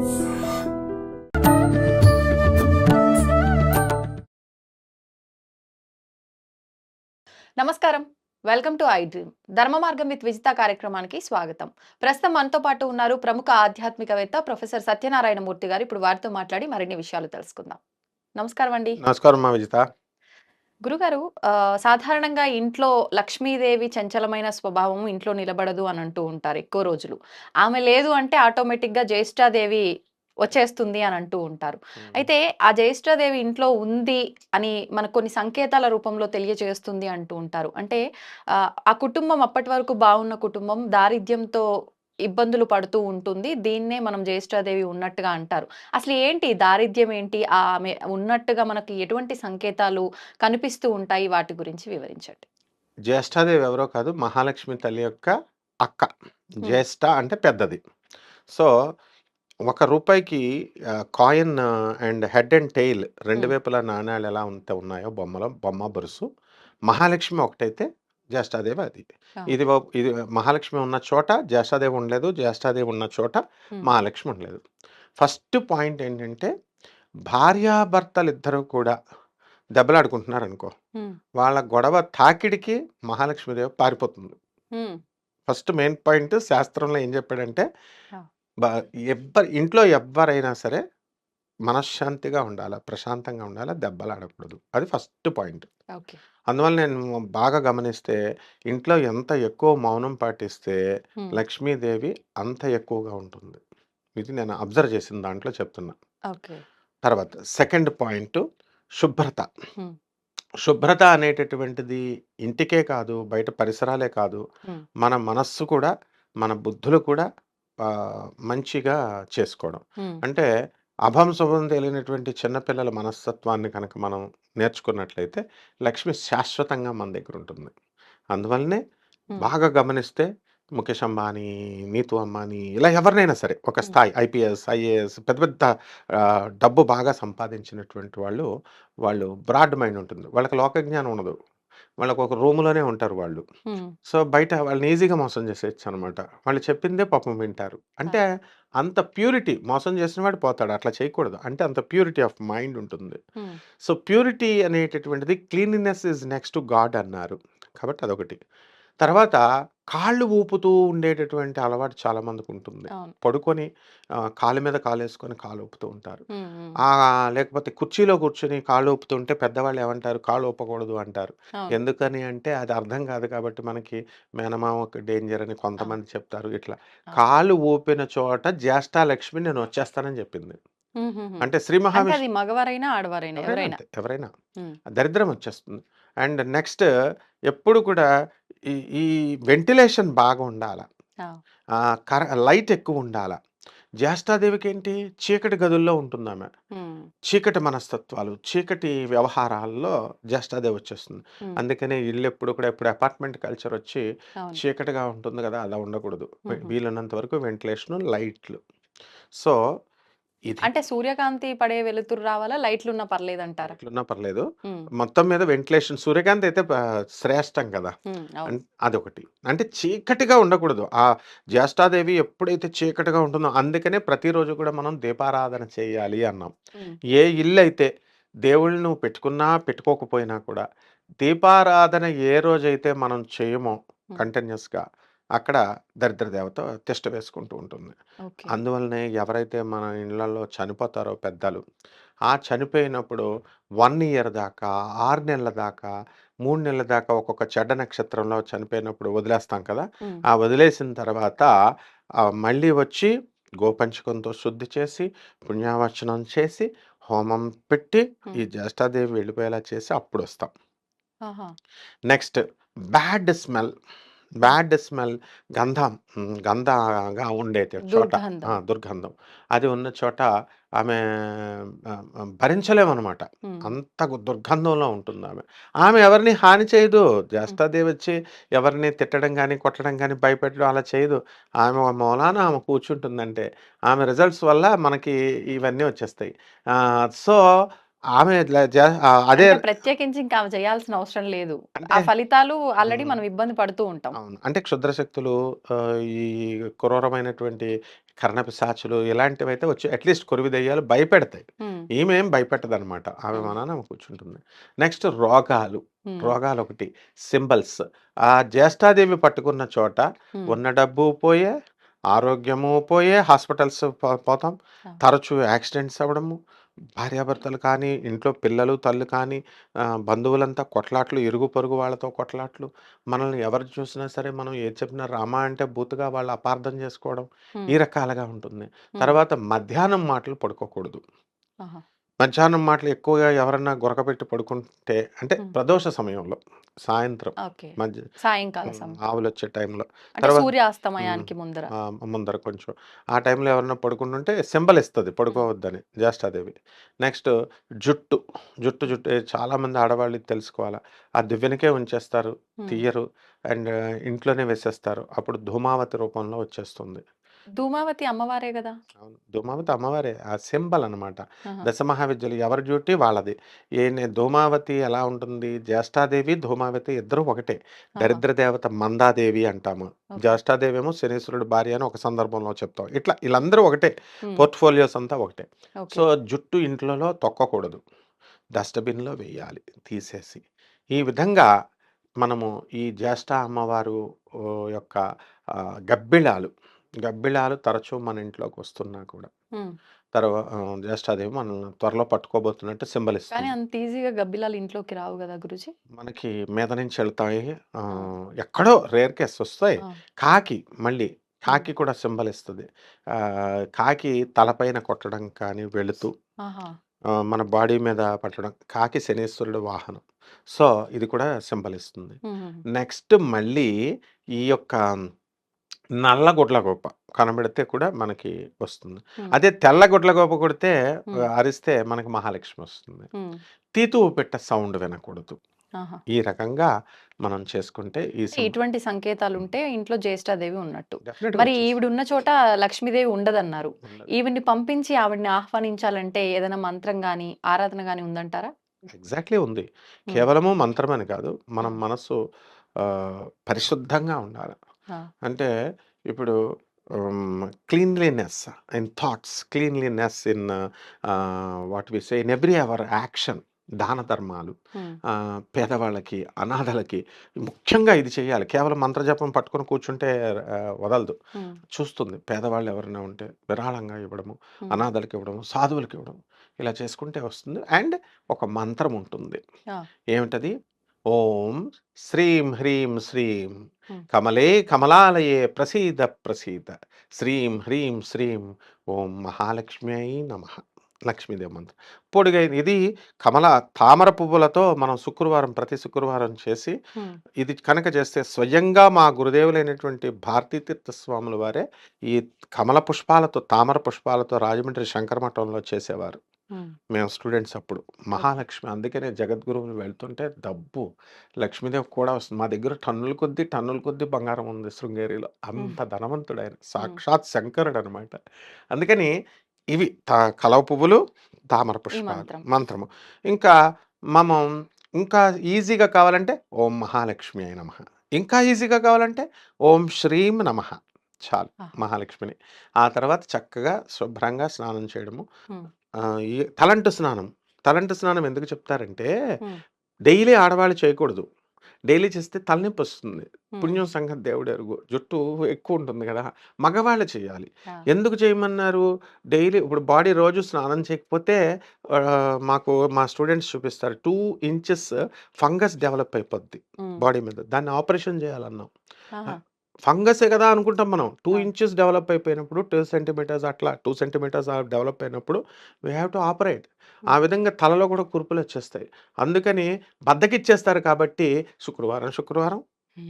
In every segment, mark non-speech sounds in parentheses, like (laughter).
నమస్కారం. Welcome to I dream. ధర్మ మార్గం విత్ విజిత కార్యక్రమానికి స్వాగతం. ప్రస్తుతం మనతో పాటు ఉన్నారు ప్రముఖ ఆధ్యాత్మికవేత్త ప్రొఫెసర్ సత్యనారాయణ మూర్తి గారు. ఇప్పుడు వారితో మాట్లాడి మరిన్ని విషయాలు తెలుసుకుందాం. నమస్కారం అండి. నమస్కారం మా విజిత. గురుగారు సాధారణంగా ఇంట్లో లక్ష్మీదేవి చంచలమైన స్వభావం ఇంట్లో నిలబడదు అని అంటూ ఉంటారు ఎక్కువ రోజులు. ఆమె లేదు అంటే ఆటోమేటిక్గా జ్యేష్ఠాదేవి వచ్చేస్తుంది అని అంటూ ఉంటారు. అయితే ఆ జ్యేష్ఠాదేవి ఇంట్లో ఉంది అని మనకు కొన్ని సంకేతాల రూపంలో తెలియజేస్తుంది అంటూ ఉంటారు. అంటే ఆ, ఆ కుటుంబం అప్పటి వరకు బాగున్న కుటుంబం దారిద్ర్యంతో ఇబ్బందులు పడుతూ ఉంటుంది. దీన్నే మనం జ్యేష్ఠాదేవి ఉన్నట్టుగా అంటారు. అసలు ఏంటి దారిద్ర్యం ఏంటి? ఆ ఆమె ఉన్నట్టుగా మనకి ఎటువంటి సంకేతాలు కనిపిస్తూ ఉంటాయి? వాటి గురించి వివరించండి. జ్యేష్ఠాదేవి ఎవరో కాదు మహాలక్ష్మి తల్లి యొక్క అక్క. జ్యేష్ఠ అంటే పెద్దది. సో ఒక రూపాయికి coin and head and tail రెండు. వైపులా నాణ్యాలు ఎలా ఉంటే ఉన్నాయో బొమ్మలో బొమ్మ బొరుసు. మహాలక్ష్మి ఒకటైతే జ్యేష్ఠాదేవి అది. ఇది ఇది మహాలక్ష్మి ఉన్న చోట జ్యేష్ఠాదేవి ఉండలేదు జ్యేష్ఠాదేవి ఉన్న చోట. మహాలక్ష్మి ఉండలేదు. ఫస్ట్ పాయింట్ ఏంటంటే భార్యాభర్తలు ఇద్దరు కూడా దెబ్బలాడుకుంటున్నారు అనుకో వాళ్ళ గొడవ తాకిడికి మహాలక్ష్మీదేవి పారిపోతుంది. ఫస్ట్ మెయిన్ పాయింట్ శాస్త్రంలో ఏం చెప్పాడంటే ఎవ్వరు ఇంట్లో ఎవ్వరైనా సరే మనశ్శాంతిగా ఉండాలి ప్రశాంతంగా ఉండాలి దెబ్బలు ఆడకూడదు. అది ఫస్ట్ పాయింట్. ఓకే. అందువల్ల నేను బాగా గమనిస్తే ఇంట్లో ఎంత ఎక్కువ మౌనం పాటిస్తే లక్ష్మీదేవి అంత ఎక్కువగా ఉంటుంది. ఇది నేను అబ్జర్వ్ చేసిన దాంట్లో చెప్తున్నా. ఓకే. తర్వాత సెకండ్ పాయింట్ శుభ్రత. శుభ్రత అనేటటువంటిది ఇంటికే కాదు బయట పరిసరాలే కాదు. మన మనస్సు కూడా మన బుద్ధులు కూడా మంచిగా చేసుకోవడం. అంటే అభం శుభం తెలియనటువంటి చిన్నపిల్లల మనస్తత్వాన్ని కనుక మనం నేర్చుకున్నట్లయితే లక్ష్మి శాశ్వతంగా మన దగ్గర ఉంటుంది. అందువల్లనే బాగా గమనిస్తే ముఖేష్ అంబానీ నీతు అంబానీ ఇలా ఎవరినైనా సరే ఒక. స్థాయి ఐపీఎస్ ఐఏఎస్ పెద్ద పెద్ద డబ్బు బాగా సంపాదించినటువంటి వాళ్ళు వాళ్ళు బ్రాడ్ మైండ్ ఉంటుంది. వాళ్ళకి లోక జ్ఞానం ఉండదు. వాళ్ళకి ఒక రూములోనే ఉంటారు వాళ్ళు. సో బయట వాళ్ళని ఈజీగా మోసం చేసేయచ్చు అనమాట వాళ్ళు చెప్పిందే పాపం వింటారు. అంటే అంత ప్యూరిటీ మోసం చేసిన వాడు పోతాడు. అట్లా చేయకూడదు. అంటే అంత ప్యూరిటీ ఆఫ్ మైండ్ ఉంటుంది. సో ప్యూరిటీ అనేటటువంటిది cleanliness is next to God అన్నారు. కాబట్టి అదొకటి. తర్వాత కాళ్ళు ఊపుతూ ఉండేటటువంటి అలవాటు చాలా మందికి ఉంటుంది పడుకొని కాలు మీద కాలు వేసుకొని కాలు ఊపుతూ ఉంటారు. ఆ, లేకపోతే కుర్చీలో కూర్చొని కాళ్ళు ఊపుతుంటే పెద్దవాళ్ళు ఏమంటారు? కాళ్ళు ఊపకూడదు అంటారు. ఎందుకని అంటే అది అర్థం కాదు కాబట్టి మనకి మేనమామ డేంజర్ అని కొంతమంది చెప్తారు ఇట్లా. కాలు ఊపిన చోట జ్యేష్ఠాలక్ష్మి నేను వచ్చేస్తానని చెప్పింది. అంటే శ్రీ మహావిష్ణు మగవారైనా ఆడవారైనా ఎవరైనా దరిద్రం వచ్చేస్తుంది. అండ్ నెక్స్ట్ ఎప్పుడు కూడా ఈ ఈ వెంటిలేషన్ బాగా ఉండాల కర లైట్ ఎక్కువ ఉండాల జ్యేష్ఠాదేవికి ఏంటి చీకటి గదుల్లో ఉంటుంది ఆమె చీకటి మనస్తత్వాలు చీకటి వ్యవహారాల్లో జ్యేష్ఠాదేవి వచ్చేస్తుంది అందుకనే ఇల్లు ఎప్పుడు కూడా ఇప్పుడు అపార్ట్మెంట్ కల్చర్ వచ్చి చీకటిగా ఉంటుంది కదా అలా ఉండకూడదు. వీలున్నంత వరకు వెంటిలేషన్ లైట్లు. సో ఇది. అంటే సూర్యకాంతి పడే వెలుతురు రావాలా? లైట్లు ఉన్నా పర్లేదు. అంటారా పర్లేదు మొత్తం మీద వెంటిలేషన్ సూర్యకాంతి అయితే శ్రేష్టం కదా. అదొకటి. అంటే చీకటిగా ఉండకూడదు. ఆ జ్యేష్ఠాదేవి ఎప్పుడైతే చీకటిగా ఉంటుందో అందుకనే ప్రతిరోజు కూడా మనం దీపారాధన చేయాలి అన్నాం. ఏ ఇల్లు అయితే దేవుళ్ళు నువ్వు పెట్టుకున్నా పెట్టుకోకపోయినా కూడా దీపారాధన ఏ రోజైతే మనం చేయమో కంటిన్యూస్గా అక్కడ దరిద్ర దేవత తిష్ట వేసుకుంటూ ఉంటుంది. ఓకే. అందువల్లనే ఎవరైతే మన ఇళ్ళల్లో చనిపోతారో పెద్దలు ఆ చనిపోయినప్పుడు వన్ ఇయర్ దాకా ఆరు నెలల దాకా మూడు నెలల దాకా ఒక్కొక్క చెడ్డ నక్షత్రంలో చనిపోయినప్పుడు వదిలేస్తాం కదా! ఉమ్, ఆ వదిలేసిన తర్వాత ఆ మళ్ళీ వచ్చి గోపంచకంతో శుద్ధి చేసి పుణ్యావచనం చేసి హోమం పెట్టి ఈ ఉమ్, జ్యేష్ఠాదేవి వెళ్ళిపోయేలా చేసి అప్పుడు వస్తాం ఆహా, next bad smell. Bad smell గంధం గంధగా ఉండే చోట. దుర్గంధం. ఆ, దుర్గంధం. అది ఉన్న చోట ఆమె ఆ, భరించలేమన్నమాట. అంత గు- దుర్గంధంలో ఉంటుంది ఆమె ఆమె ఎవరిని హాని చేయదు. జ్యేష్ఠాదేవి వచ్చి ఎవరిని తిట్టడం కానీ కొట్టడం కానీ భయపెట్టడం అలా చేయదు. ఆమె ఒక మూలాన ఆమె కూర్చుంటుందంటే ఆమె రిజల్ట్స్ వల్ల మనకి ఇవన్నీ వచ్చేస్తాయి. సో ఆమె అదే ప్రత్యేకించి ఇంకా ఆమె చేయాల్సిన అవసరం లేదు. ఆ ఫలితాలు ఆల్రెడీ. మనం ఇబ్బంది పడుతూ ఉంటాం. అవును. అంటే క్షుద్ర శక్తులు ఆహ్, ఈ క్రూరమైనటువంటి కర్ణపిశాచులు ఇలాంటివైతే వచ్చి అట్‌లీస్ట్ కొరివి దెయ్యాలు భయపెడతాయి. ఈమె ఏం భయపెట్టదనమాట. ఆమె. మనాన కూర్చుంటుంది. నెక్స్ట్ రోగాలు. హ్మ్. రోగాలొకటి. సింబల్స్. ఆ జ్యేష్ఠాదేవి పట్టుకున్న చోట. ఉన్న డబ్బు పోయే, ఆరోగ్యము పోయే, హాస్పిటల్స్ పోతాం. తరచూ యాక్సిడెంట్స్ అవ్వడము, భార్యాభర్తలు కానీ, ఇంట్లో పిల్లలు, తల్లి కానీ, ఆహ్, బంధువులంతా కొట్లాట్లు, ఇరుగు పొరుగు వాళ్ళతో కొట్లాట్లు, మనల్ని ఎవరు చూసినా సరే మనం ఏది చెప్పినా రామా అంటే బూతుగా వాళ్ళు అపార్థం చేసుకోవడం, ఈ. రకాలుగా ఉంటుంది. హ్మ్. తర్వాత మధ్యాహ్నం మాటలు పడుకోకూడదు. ఆహా! మధ్యాహ్నం మాటలు ఎక్కువగా ఎవరన్నా గురకపెట్టి పడుకుంటే అంటే. ప్రదోష సమయంలో సాయంత్రం ఓకే. మధ్య సాయంకాల. సమయం. ఆవులొచ్చే టైంలో. అంటే తర్వాత. సూర్యాస్తమయానికి ముందర. ఆ! ముందర కొంచెం. ఆ టైంలో ఎవరన్నా పడుకుంటుంటే సింబల్ ఇస్తది. పడుకోవద్దని జ్యేష్ఠాదేవి. నెక్స్ట్ జుట్టు. జుట్టు. జుట్టు చాలామంది ఆడవాళ్ళు ఇది తెలుసుకోవాలా. ఆ దివ్వెనకే ఉంచేస్తారు. తీయరు. అండ్ ఇంట్లోనే వేసేస్తారు. అప్పుడు ధూమావతి రూపంలో వచ్చేస్తుంది. ధూమావతి అమ్మవారే! అవును. ధూమావతి అమ్మవారే. ఆ సింబల్ అనమాట. ఆహా! దశమహావిద్యలు ఎవరి డ్యూటీ వాళ్ళది. ఏనే ధూమావతి ఎలా ఉంటుంది? జ్యేష్ఠాదేవి, ధూమావతి ఇద్దరు ఒకటే. దరిద్ర దేవత మందాదేవి అంటాము. ఓకే. జ్యేష్ఠాదేవేమో శనీశ్వరుడి భార్య అని ఒక సందర్భంలో చెప్తాం. ఇట్లా ఈళ్ళందరూ ఒకటే. పోర్ట్‌ఫోలియోస్ అంతా ఒకటే. సో. జుట్టు ఇంట్లలో తొక్కకూడదు. డస్ట్‌బిన్‌లో వెయ్యాలి తీసేసి. ఈ విధంగా మనము ఈ జ్యేష్ఠ అమ్మవారు యొక్క ఆహ్, గబ్బిలాలు, గబ్బిలాలు తరచూ మన ఇంట్లోకొస్తున్నా కూడా హ్మ్. తర్వా ఆహ్, జ్యేష్ఠాదేవి మనల్ని త్వరలో పట్టుకోబోతున్నట్టు సింబల్ కానీ ఇస్తుంది. అంత ఈజీగా గబ్బిలాలు ఇంట్లోకి రావు గదా గురూజీ? మనకి మీద నుంచి. ఆ! ఆహ్, ఎక్కడో రేర్ కేస్ వస్తాయి. ఆ! కాకి మళ్ళీ. కాకి కూడా సింబల్ ఇస్తది. కాకి తలపైన కొట్టడం కానీ వెళుతూ ఆహా! మన బాడీ మీద పట్టడం. కాకి శనీశ్వరుడి వాహనం. సో, ఇది కూడా సింబల్ ఇస్తుంది. నెక్స్ట్ మళ్ళీ ఈ యొక్క నల్ల గుడ్లగూబ కనబడితే కూడా మనకి వస్తుంది. అదే తెల్ల గుడ్లగూబ కొడితే అరిస్తే మనకి మహాలక్ష్మి వస్తుంది. తీతువు పిట్ట సౌండ్ వినకూడదు. ఈ రకంగా మనం చేసుకుంటే ఇటువంటి సంకేతాలుంటే ఇంట్లో జ్యేష్ఠాదేవి ఉన్నట్టు. మరి. ఈవిడ ఉన్న చోట లక్ష్మీదేవి ఉండదన్నారు. ఉండదు. ఈవిడ్ని పంపించి ఆవిడని ఆహ్వానించాలంటే ఏదైనా మంత్రం గాని, ఆరాధన గాని ఉందంటారా? ఎగ్జాక్ట్‌లీ ఉంది. కేవలము మంత్రం అని కాదు. మనం. మనసు పరిశుద్ధంగా ఉండాలి. ఆ! అంటే ఇప్పుడు cleanliness in thoughts, cleanliness in what we say in every our action దాన ధర్మాలు పేదవాళ్ళకి, అనాథలకి ముఖ్యంగా ఇది చేయాలి. కేవలం మంత్రజపం పట్టుకొని కూర్చుంటే వదలదు. చూస్తుంది. పేదవాళ్ళు ఎవరైనా ఉంటే విరాళంగా ఇవ్వడము, హ్మ్. అనాథలకి ఇవ్వడము, సాధువులకి ఇవ్వడం ఇలా చేసుకుంటే వస్తుంది. అండ్ ఒక మంత్రం ఉంటుంది. ఆ! ఏమిటది? ఓం శ్రీం హ్రీం శ్రీం. కమలే కమలాలయే ప్రసీద ప్రసీద. శ్రీం హ్రీం శ్రీం. ఓం మహాలక్ష్మ్యై నమః. లక్ష్మీదేవి మంత్రం. పొడుగైన ఇది కమల తామర పువ్వులతో మనం శుక్రవారం ప్రతి శుక్రవారం చేసి. ఇది కనుక చేస్తే స్వయంగా మా గురుదేవులైనటువంటి భారతీతీర్థ స్వాముల వారే ఈ కమల పుష్పాలతో, తామర పుష్పాలతో రాజమండ్రి శంకర మఠంలో చేసేవారు. మేము స్టూడెంట్స్ అప్పుడు. మహాలక్ష్మి అందుకనే జగద్గురువులు వెళ్తుంటే డబ్బు, లక్ష్మీదేవి కూడా వస్తుంది. మా దగ్గర టన్నుల కొద్దీ, టన్నుల కొద్దీ బంగారం ఉంది శృంగేరిలో. అంత ధనవంతుడాయన. హ్మ్. సాక్షాత్ శంకరుడనమాట. అందుకని ఇవి త కలవ పువ్వులు, తామర పుష్పాలు, మంత్రం. మంత్రము. ఇంకా మమం ఇంకా ఈజీగా కావాలంటే ఓం మహాలక్ష్మ్యై నమః. ఇంకా ఈజీగా కావాలంటే ఓం శ్రీం నమః. చాలు! మహాలక్ష్మిని. ఆ తర్వాత చక్కగా శుభ్రంగా స్నానం చేయడము. తలంటు స్నానం. తలంటు స్నానం ఎందుకు చెప్తారంటే. డైలీ ఆడవాళ్ళు చేయకూడదు. డైలీ చేస్తే తలనొప్పొస్తుంది. హ్మ్. పుణ్యం సంగతి దేవుడెరుగు. జుట్టు ఎక్కువుంటుంది గదా! మగవాళ్ళు చేయాలి. ఎందుకు చేయమన్నారు? డైలీ ఇప్పుడు బాడీ రోజు స్నానం చేయకపోతే మాకు మా స్టూడెంట్స్ చూపిస్తారు. 2 ఇంచెస్ ఫంగస్ డెవలప్ అయిపోద్ది. బాడీ మీద. దాన్ని ఆపరేషన్ చేయాలన్నాం. ఫంగసే గదా అనుకుంటాం మనం. 2 ఆ! ఇంచెస్ డెవలప్ అయిపోయినప్పుడు 2 సెంటీమీటర్స్ అట్లా 2 సెంటీమీటర్స్ డెవలప్ అయినప్పుడు వి హావ్ టు ఆపరేట్. ఆ. విధంగా తలలో కూడా కురుపులొచ్చేస్తాయి. అందుకని బద్ధకిచ్చేస్తారు కాబట్టి శుక్రవారం, శుక్రవారం.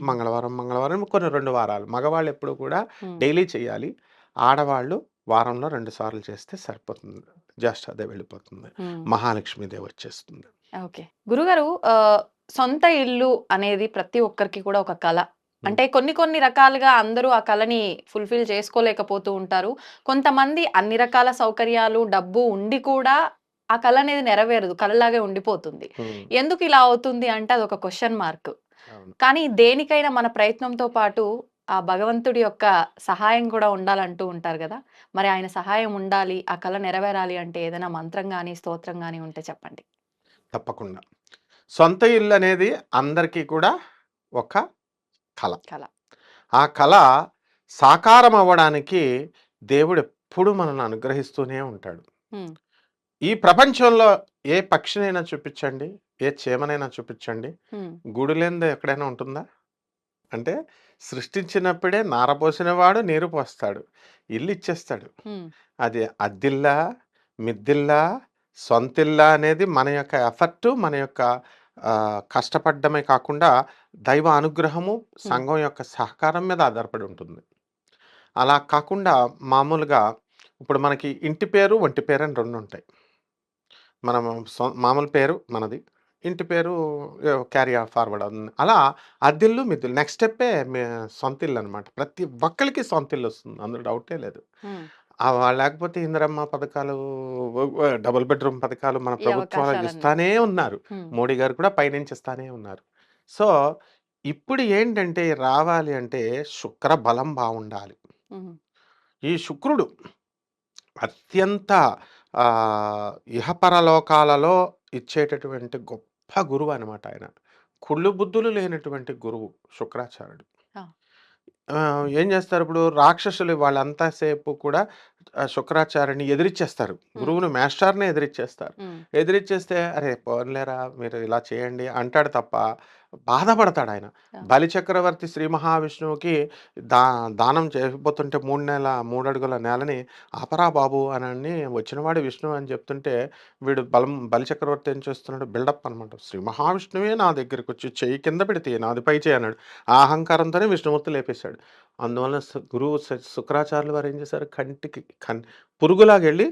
మంగళవారం, మంగళవారం కొన్ని 2 వారాలు. మగవాళ్ళు ఎప్పుడు కూడా. డైలీ చేయాలి. ఆడవాళ్ళు వారంలో 2 సార్లు చేస్తే సరిపోతుంది. జ్యేష్ఠాదేవి వెళ్ళిపోతుంది. హ్మ్. మహాలక్ష్మీదేవి వచ్చేస్తుంది. ఓకే. గురుగారు సొంత ఇల్లు అనేది ప్రతి ఒక్కరికి కూడా ఒక కల. అంటే కొన్ని కొన్ని రకాలుగా అందరూ ఆ కలని ఫుల్‌ఫిల్ చేసుకోలేకపోతూ ఉంటారు. కొంతమంది అన్ని రకాల సౌకర్యాలు, డబ్బు ఉండి కూడా ఆ కళ అనేది నెరవేరదు. కళలాగే ఉండిపోతుంది. ఎందుకు ఇలా అవుతుంది అంటే అదొక క్వశ్చన్ మార్క్. కానీ దేనికైనా మన ప్రయత్నంతో పాటు ఆ భగవంతుడి యొక్క సహాయం కూడా ఉండాలంటూ ఉంటారు కదా! మరి ఆయన సహాయం ఉండాలి ఆ కళ నెరవేరాలి అంటే ఏదైనా మంత్రం కానీ స్తోత్రం కానీ ఉంటే చెప్పండి. తప్పకుండా. సొంత ఇల్లు అనేది అందరికీ కూడా ఒక కళ కళ ఆ కళ సాకారం అవ్వడానికి దేవుడు ఎప్పుడు మనల్ని అనుగ్రహిస్తూనే ఉంటాడు. ఈ ప్రపంచంలో ఏ పక్షినైనా చూపించండి ఏ చీమనైనా చూపించండి గుడి లేనిది ఎక్కడైనా ఉంటుందా? అంటే సృష్టించినప్పుడే నారపోసినవాడు నీరు పోస్తాడు ఇల్లు ఇచ్చేస్తాడు. అది అద్దిల్లా మిద్దిల్లా సొంతిల్లా అనేది మన యొక్క ఎఫర్ట్ మన యొక్క కష్టపడ్డమే కాకుండా దైవ అనుగ్రహము సంఘం యొక్క సహకారం మీద ఆధారపడి ఉంటుంది. అలా కాకుండా మామూలుగా ఇప్పుడు మనకి ఇంటి పేరు ఒంటి పేరు అని రెండు ఉంటాయి. మనం సొ- మామూలు పేరు మనది ఇంటి పేరు క్యారీ ఫార్వర్డ్ అవుతుంది. అలా అద్దిల్లు మిద్దిల్లు నెక్స్ట్ స్టెప్పే సొంత ఇల్లు అనమాట ప్రతి ఒక్కరికి సొంత ఇల్లు వస్తుంది. అందులో డౌటే లేదు. లేకపోతే ఇందిరమ్మ పథకాలు డబుల్ బెడ్రూమ్ పథకాలు మన ప్రభుత్వాలు. ఇస్తానే ఉన్నారు. మోడీ గారు కూడా పైనుంచి ఇస్తానే ఉన్నారు. సో ఇప్పుడు ఏంటంటే రావాలి అంటే శుక్ర బలం బాగుండాలి ఈ శుక్రుడు అత్యంత ఆ, ఇహపరలోకాలలో ఇచ్చేటటువంటి గొప్ప గురువు అనమాట ఆయన. కుళ్ళు బుద్ధులు లేనటువంటి గురువు శుక్రాచార్యుడు. ఆ. ఆ, ఏం చేస్తారు ఇప్పుడు రాక్షసులు వాళ్ళంతా సేపు కూడా శుక్రాచార్యుని ఎదిరిచ్చేస్తారు. గురువుని మాస్టర్ని ఎదిరిచ్చేస్తారు. ఎదిరిచ్చేస్తే అరే పోన్లేరా మీరు ఇలా చేయండి అంటాడు తప్ప బాధపడతాడు ఆయన. ఆ. బలి చక్రవర్తి శ్రీ మహావిష్ణువుకి దా దానం చేయబోతుంటే మూడు నెల మూడు అడుగుల నేలని ఆపరా బాబు అని వచ్చినవాడు విష్ణు అని చెప్తుంటే వీడు బలం బలి చక్రవర్తి ఏం చేస్తున్నాడు? బిల్డప్ అనమాట. శ్రీ మహావిష్ణువే నా దగ్గరికి వచ్చి చెయ్యి కింద పెడితే నాది పై చేయి అన్నాడు. ఆ అహంకారంతోనే విష్ణుమూర్తి లేపేశాడు. అందువలన గురువు శుక్రాచార్యులు వారు ఏం చేశారు? కంటికి కన్ పురుగులాగా వెళ్ళి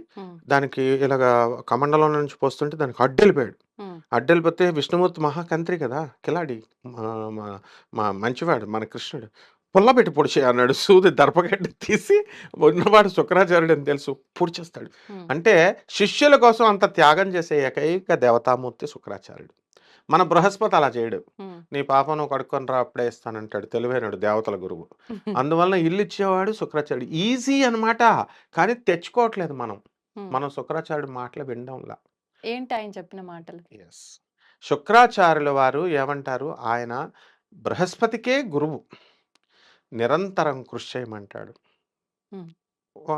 దానికి ఇలాగ కమండలం నుంచి పోస్తుంటే దానికి అడ్డెళ్ళిపోయాడు. ఉమ్, అడ్డెళ్ళిపోతే విష్ణుమూర్తి మహాకంత్రి కదా! కిలాడి మా- మంచివాడు మన కృష్ణుడు. పుల్లబెట్టి పొడిచే అన్నాడు. సూది దర్పగడ్డి తీసి ఉన్నవాడు శుక్రాచార్యుడు అని తెలుసు. పొడిచేస్తాడు. అంటే శిష్యుల కోసం అంత త్యాగం చేసే ఏకైక దేవతామూర్తి శుక్రాచార్యుడు. మన బృహస్పతి అలా చేయడు. నీ పాప నువ్వు కడుక్కొని రా అప్పుడే ఇస్తానంటాడు తెలివైనడు దేవతల గురువు. (laughs) అందువలన ఇల్లు ఇచ్చేవాడు శుక్రాచార్యుడు. ఈజీ అన్నమాట కానీ తెచ్చుకోవట్లేదు మనం. మనం శుక్రాచార్యుడు మాటలు వినడంలా. ఏంటి ఆయన చెప్పిన మాటలు? ఎస్. శుక్రాచార్యుల వారు ఏమంటారు? ఆయన బృహస్పతికే గురువు. నిరంతరం కృషి చేయమంటాడు.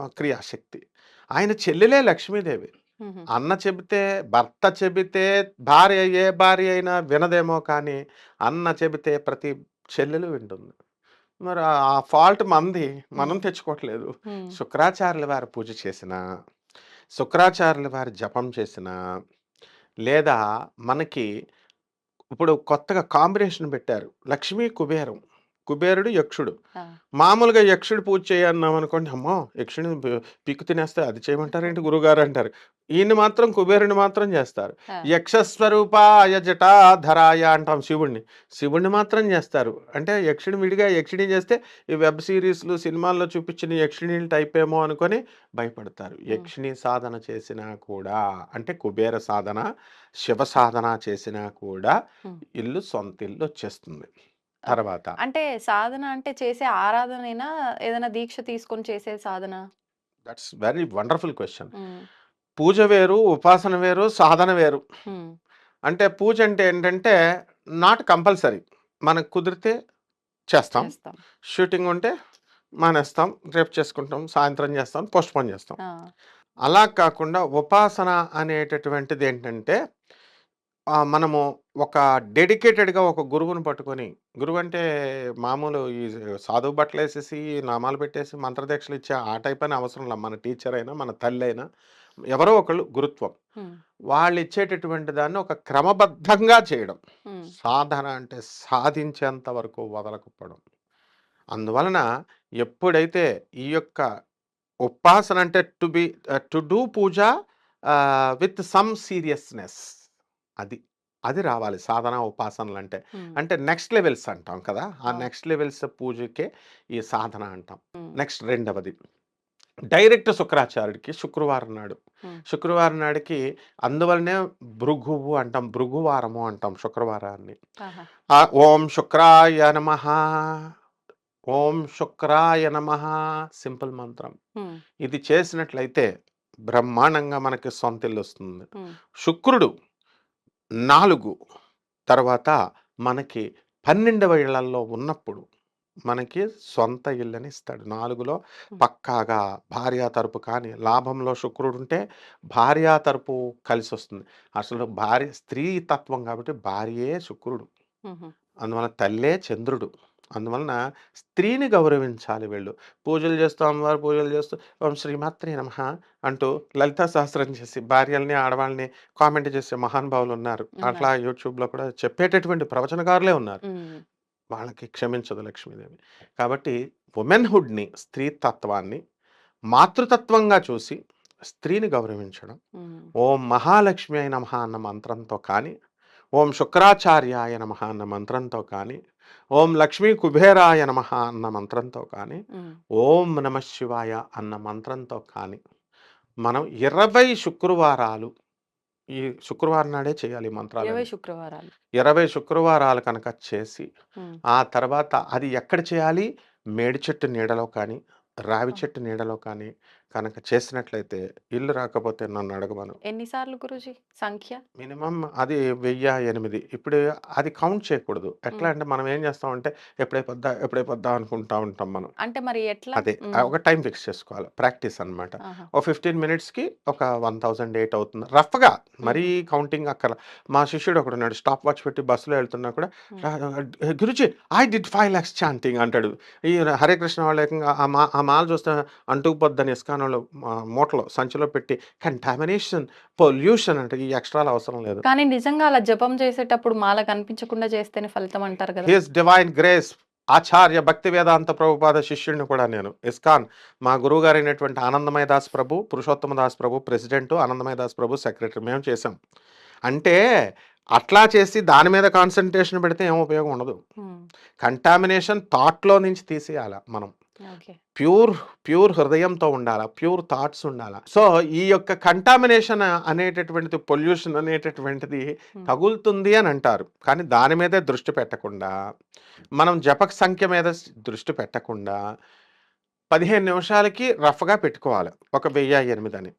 క్రియాశక్తి. ఆయన చెల్లెలే లక్ష్మీదేవి. అన్న చెబితే భర్త చెబితే భార్య ఏ భార్య అయినా వినదేమో కానీ అన్న చెబితే ప్రతి చెల్లెలు వింటుంది. మరి ఆ- ఫాల్ట్ మంది మనం. తెచ్చుకోవట్లేదు శుక్రాచార్యుల వారి పూజ చేసిన శుక్రాచార్యుల వారి జపం చేసిన లేదా మనకి ఇప్పుడు కొత్తగా కాంబినేషన్ పెట్టారు. లక్ష్మీ కుబేరం. కుబేరుడు యక్షుడు. మామూలుగా యక్షుడు పూజ చేయన్నాం అనుకోండి అమ్మో! యక్షుని పి- పిక్కు తినేస్తే అది చేయమంటారేంటి గురుగారు అంటారు. ఈయన మాత్రం కుబేరుని మాత్రం చేస్తారు. ఆ, యక్షస్వరూప జటాధరాయ అంటాం శివుణ్ణి. శివుణ్ణి మాత్రం చేస్తారు. అంటే యక్షుని విడిగా యక్షిణి చేస్తే ఈ వెబ్ సిరీస్లు సినిమాల్లో చూపించిన యక్షిణి టైప్ ఏమో అనుకొని భయపడతారు. యక్షిణి సాధన చేసినా కూడా అంటే కుబేర సాధన శివ సాధన చేసినా కూడా. ఇల్లు సొంత ఇల్లు వచ్చేస్తుంది. తర్వాత. అంటే సాధన అంటే చేసే ఆరాధనైనా ఏదైనా దీక్ష తీసుకొని చేసే సాధన? దట్స్ వెరీ వండర్ఫుల్ క్వశ్చన్ పూజ వేరు ఉపాసన వేరు సాధన వేరు. అంటే పూజ అంటే ఏంటంటే నాట్ కంపల్సరీ. మనకు కుదిరితే చేస్తాం. షూటింగ్ ఉంటే మానేస్తాం రేపు చేసుకుంటాం సాయంత్రం చేస్తాం పోస్ట్ పోన్ చేస్తాం అలా కాకుండా ఉపాసన అనేటటువంటిది ఏంటంటే ఆ, మనము ఒక డెడికేటెడ్గా ఒక గురువుని పట్టుకొని గురువు అంటే మామూలు ఈ సాధువు బట్టలు వేసేసి నామాలు పెట్టేసి మంత్రదీక్షలు ఇచ్చే ఆ టైప్ అని అవసరం లేదు. మన టీచర్ అయినా మన తల్లి అయినా ఎవరో ఒకళ్ళు గురుత్వం. వాళ్ళు ఇచ్చేటటువంటి దాన్ని ఒక క్రమబద్ధంగా చేయడం. సాధన అంటే సాధించేంత వరకు వదలకపోవడం. అందువలన ఎప్పుడైతే ఈ యొక్క ఉపాసన అంటే to be to do puja with some seriousness. అది అది రావాలి. సాధన ఉపాసనలు అంటే అంటే నెక్స్ట్ లెవెల్స్ అంటాం కదా! ఆ. నెక్స్ట్ లెవెల్స్ పూజకే ఈ సాధన అంటాం. నెక్స్ట్ రెండవది డైరెక్ట్ శుక్రాచార్యుడికి శుక్రవారం నాడు. శుక్రవారం నాడికి అందువల్లనే భృగువు అంటాం భృగువారము అంటాం శుక్రవారాన్ని. ఓం శుక్రాయ నమః ఓం శుక్రాయ నమః సింపుల్ మంత్రం. ఇది చేసినట్లయితే బ్రహ్మాండంగా మనకి సొంతిల్లు వస్తుంది. శుక్రుడు నాలుగు. తర్వాత మనకి పన్నెండవ ఇళ్ళలో ఉన్నప్పుడు మనకి సొంత ఇల్లుని ఇస్తాడు నాలుగులో. పక్కాగా భార్యా తరపు కానీ లాభంలో శుక్రుడు ఉంటే భార్యా తరపు కలిసి వస్తుంది అసలు భార్య స్త్రీ తత్వం కాబట్టి భార్యే శుక్రుడు. హుహు. అందువలన తల్లే చంద్రుడు. అందువలన స్త్రీని గౌరవించాలి వీళ్ళు పూజలు చేస్తూ అమ్మవారు పూజలు చేస్తూ ఓం శ్రీమాత్రే నమః అంటూ లలితా సహస్రం చేసి భార్యల్ని ఆడవాళ్ళని కామెంట్ చేసే మహానుభావులు ఉన్నారు అట్లా. యూట్యూబ్లో కూడా చెప్పేటటువంటి ప్రవచనకారులే ఉన్నారు. వాళ్ళకి క్షమించదు లక్ష్మీదేవి కాబట్టి ఉమెన్హుడ్ని స్త్రీ తత్వాన్ని మాతృతత్వంగా చూసి స్త్రీని గౌరవించడం. ఓం మహాలక్ష్మి అయిన నమః అన్న మంత్రంతో కానీ ఓం శుక్రాచార్యాయ నమః అన్న మంత్రంతో కానీ ఓం లక్ష్మీ కుబేరాయ నమః అన్న మంత్రంతో కానీ. ఓం నమ శివాయ అన్న మంత్రంతో కానీ మనం ఇరవై శుక్రవారాలు ఈ శుక్రవారం నాడే చేయాలి 20 మంత్రాలన్నీ శుక్రవారాలు. ఇరవై శుక్రవారాలు కనుక చేసి. ఆ తర్వాత అది ఎక్కడ చేయాలి మేడి చెట్టు నీడలో కానీ రావి! చెట్టు నీడలో కానీ కనుక చేసినట్లయితే ఇల్లు రాకపోతే నన్ను అడగమను ఎన్ని సార్లు గురూజీ సంఖ్య? మినిమం అది 1008 ఇప్పుడు అది కౌంట్ చేయకూడదు. ఎట్లా. అంటే మనం ఏం చేస్తామంటే ఎప్పుడైపోద్దా, ఎప్పుడైపోద్దా అనుకుంటా ఉంటాం మనం. అంటే మరి ఎట్లా? అదే ఒక టైం ఫిక్స్ చేసుకోవాలి. ప్రాక్టీస్. ఆహా! ఓ 15 మినిట్స్‌కి ఒక 1008 అవుతుంది. రఫ్‌గా మరీ. కౌంటింగ్ అక్కర్ల. మా శిష్యుడు ఒకడున్నాడు స్టాప్ వాచ్ పెట్టి బస్సులో వెళ్తున్నా కూడా Guruji I did 5 lakhs chanting అంటాడు. ఈ హరే కృష్ణ వాళ్ళు ఆ మా ఆ మాల చూస్తే అంటుకుపోద్దని ఇస్కానోళ్ళు ఆహ్, మూటలో సంచిలో పెట్టి కంటామినేషన్, పొల్యూషన్ అంటే ఈ ఎక్స్‌ట్రాలు అవసరం లేదు. కానీ నిజంగా అలా జపం చేసేటప్పుడు మాల కనిపించకుండా చేస్తేనే ఫలితం అంటారు గదా! హిస్ డివైన్ గ్రేస్ ఆచార్య భక్తి వేదాంత ప్రభుపాద శిష్యుడిని కూడా నేను. ఇస్కాన్ మా గురువుగారైనటువంటి ఆనందమయ దాస్ ప్రభు, పురుషోత్తమ దాస్ ప్రభు ప్రెసిడెంట్, ఆనందమయ దాస్ ప్రభు సెక్రటరీ మేము చేసాం. అంటే అట్లా చేసి దాని మీద కాన్సంట్రేషన్ పెడితే ఏం ఉపయోగం ఉండదు. కంటామినేషన్ థాట్‌లో నుంచి తీసేయాల మనం. ప్యూర్, ప్యూర్ హృదయంతో ఉండాల. ప్యూర్ థాట్స్ ఉండాల. సో, ఈ యొక్క కంటామినేషన్ అనేటటువంటిది పొల్యూషన్ అనేటటువంటిది. తగులుతుంది అని అంటారు. కానీ దాని మీదే దృష్టి పెట్టకుండా, మనం జప సంఖ్య మీద దృష్టి పెట్టకుండా 15 నిమిషాలకి రఫ్‌గా పెట్టుకోవాలి. ఒక 1008 అని.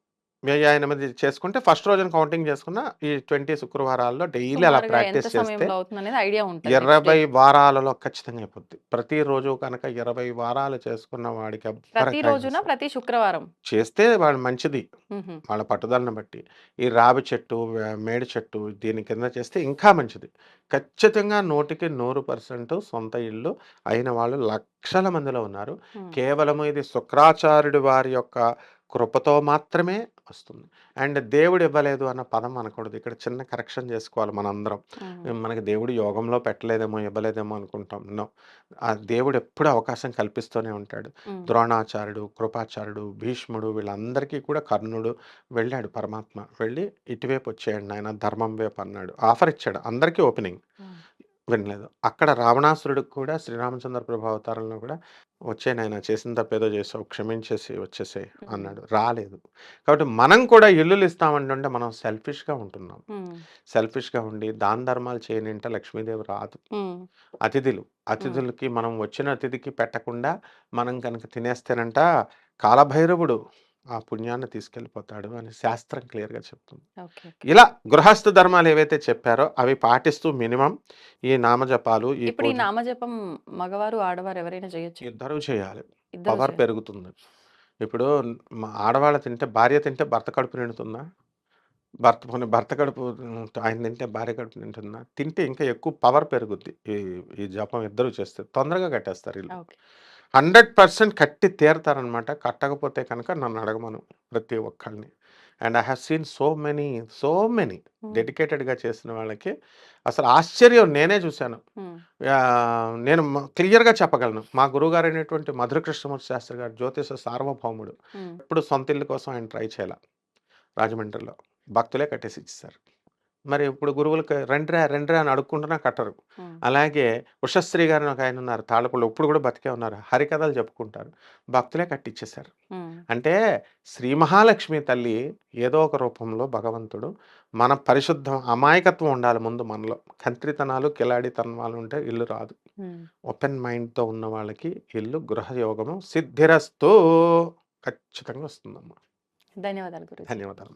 1008 చేసుకుంటే ఫస్ట్ రోజున కౌంటింగ్ చేసుకున్న ఈ 20 శుక్రవారాల్లో డైలీ అలా ప్రాక్టీస్ చేస్తే సమయంలో అవుతుందనేది ఐడియా ఉంటది నెక్స్ట్ 20 డే. వారాలలో ఖచ్చితంగా అయిపోద్ది. ప్రతిరోజు కనుక 20 వారాలు చేసుకున్న వాడికి ప్రతి రోజున సరే ప్రతి శుక్రవారం. చేస్తే వాడు మంచిది. వాళ్ళ పట్టుదలను బట్టి. ఈ రావి చెట్టు, మేడి చెట్టు దీని కింద చేస్తే ఇంకా మంచిది. ఖచ్చితంగా 100కి 100% సొంత ఇల్లు అయిన వాళ్ళు లక్షల మందిలో ఉన్నారు. హ్మ్. కేవలము ఇది శుక్రాచార్యుడి వారి యొక్క కృపతో మాత్రమే వస్తుంది. అండ్ దేవుడు ఇవ్వలేదు అన్న పదం అనకూడదు. ఇక్కడ చిన్న కరెక్షన్ చేసుకోవాలి మనందరం. మనకి దేవుడు యోగంలో పెట్టలేదేమో, ఇవ్వలేదేమో అనుకుంటాం. నో. ఆ దేవుడు ఎప్పుడు అవకాశం కల్పిస్తూనే ఉంటాడు. ద్రోణాచార్యుడు, కృపాచార్యుడు, భీష్ముడు వీళ్ళందరికీ కూడా కర్ణుడు వెళ్ళాడు పరమాత్మ. వెళ్ళి ఇటువైపు వచ్చేయండి నాయన ధర్మం వైపు అన్నాడు. ఆఫర్ ఇచ్చాడు. అందరికీ ఓపెనింగ్. వినలేదు. అక్కడ రావణాసురుడికి కూడా శ్రీరామచంద్ర ప్రభు అవతారంలో కూడా వచ్చేయి నాయన చేసిన తప్పేదో చేసావు క్షమించేసి వచ్చేసేయి హ్మ్. అన్నాడు. రాలేదు. కాబట్టి మనం కూడా ఇల్లులు ఇస్తామంటుంటే మనం సెల్ఫిష్‌గా ఉంటున్నాం. సెల్ఫిష్‌గా ఉండి దాన ధర్మాలు చేయనింట లక్ష్మీదేవి రాదు. అతిథులు. అతిథులకి మనం వచ్చిన అతిథికి పెట్టకుండా మనం కనుక తినేస్తేనంట కాలభైరవుడు ఆ పుణ్యాన్ని తీసుకెళ్ళిపోతాడు అని శాస్త్రం క్లియర్‌గా చెప్తుంది. ఇలా గృహస్థ ధర్మాలు ఏవైతే చెప్పారో అవి పాటిస్తూ మినిమమ్ ఈ నామజపాలు, ఈ ఇప్పుడు ఈ పూజ నామజపం మగవారు, ఆడవారు ఎవరైనా చేయొచ్చా? ఇద్దరూ చేయాలి. పవర్. పెరుగుతుంది. ఇప్పుడు ఆడవాళ్ళు తింటే భార్య తింటే భర్త కడుపు నిండుతుందా? భర్త పోనీ భర్త కడుపు ఆయన తింటే భార్య కడుపు నిండుతుందా? తింటే ఇంకా ఎక్కువ పవర్ పెరుగుద్ది. ఈ ఈ జపం ఇద్దరు చేస్తే. తొందరగా కట్టేస్తారు ఈళ్ళు. ఓకే. 100% కట్టి తీరతారనమాట. కట్టకపోతే కనుక నన్ను అడగమను ప్రతి ఒక్కళ్ళని. And I have seen so many, so many. డెడికేటెడ్‌గా చేసిన వాళ్ళకి అసలు ఆశ్చర్యం నేనే. ఆహ్, నేను క్లియర్‌గా చెప్పగలను. మా గురువుగారైనటువంటి మధుర కృష్ణమూర్తి శాస్త్రి గారు జ్యోతిష సార్వభౌముడు. హ్మ్. ఎప్పుడు సొంత ఇల్లు కోసం ఆయన ట్రై చేయల. రాజమండ్రిలో. భక్తులే కట్టేసి ఇచ్చేసారు. మరి ఇప్పుడు గురువులకి రండిరా రండిరా అని అడుక్కుంటున్నా కట్టరు. అలాగే ఉషశ్రీ గారిని ఒక ఆయన ఉన్నారు తాళపళ్ళు ఇప్పుడు కూడా బతికే ఉన్నారు. హరికథలు చెప్పుకుంటారు. భక్తులే కట్టించేశారు అంటే శ్రీ మహాలక్ష్మి తల్లి ఏదో ఒక రూపంలో భగవంతుడు మన పరిశుద్ధం అమాయకత్వం ఉండాలి ముందు మనలో. కంత్రితనాలు కిలాడితనాలు ఉంటే ఇల్లు రాదు. ఓపెన్ మైండ్తో ఉన్న వాళ్ళకి ఇల్లు గృహయోగము సిద్ధిరస్తు ఖచ్చితంగా వస్తుందమ్మా. ధన్యవాదాలు గురు ధన్యవాదాలు.